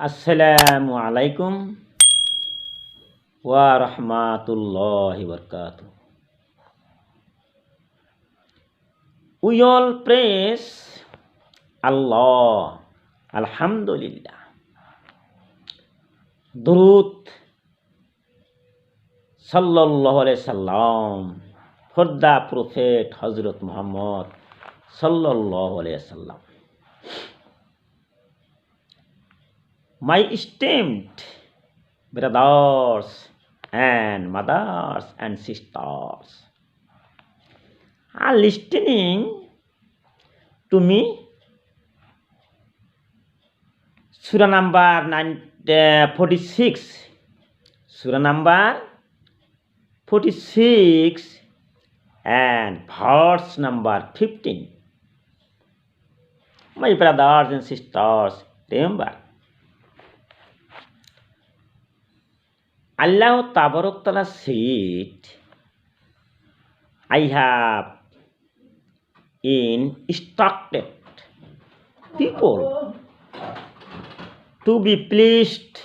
আসসালামু আলাইকুম ওয়া রাহমাতুল্লাহি বরকাত উই প্রেস আল্লাহ আলহামদুলিল্লাহ দুরুদ আলাইহি সাল্লাম ফর প্রফেট হজরত মুহাম্মদ আলাইহি সাল্লাম। My esteemed brothers and mothers and sisters are listening to me. Surah number 9, uh, 46 surah number 46 and verse number 15 my brothers and sisters remember Allah Ta'ala said, I have instructed people to be pleased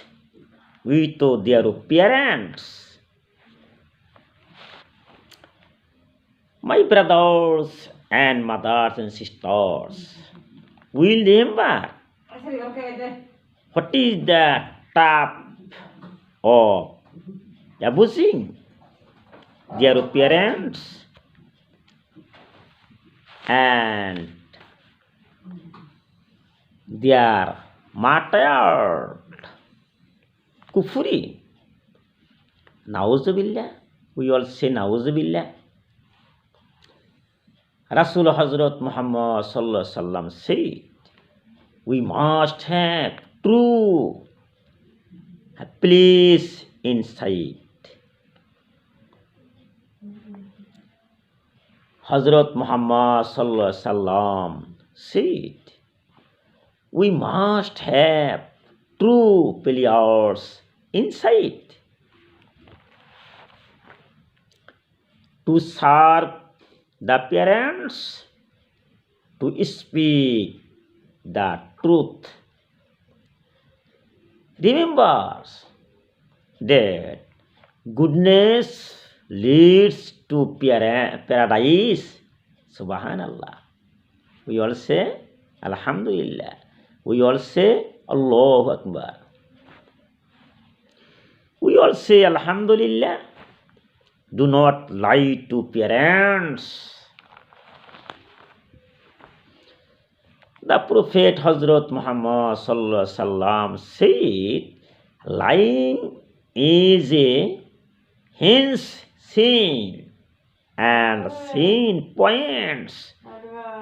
with their parents. My brothers and mothers and sisters will remember what is the type of abusing their parents and their martyred kufri. Nauzubillah. We all say Nauzubillah. Rasul Hazrat Muhammad Sallallahu Alaihi Wasallam said, we must have true place inside. Hazrat Muhammad Sallallahu Wasallam said, we must have true pillars inside to serve the parents, to speak the truth. Remember that goodness leads to paradise. Subhanallah. We all say Alhamdulillah. We all say Allahu Akbar. We all say Alhamdulillah. Do not lie to parents. The Prophet Hazrat Muhammad said, lying is a hence sin, and seen points.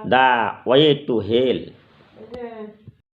The way to hell.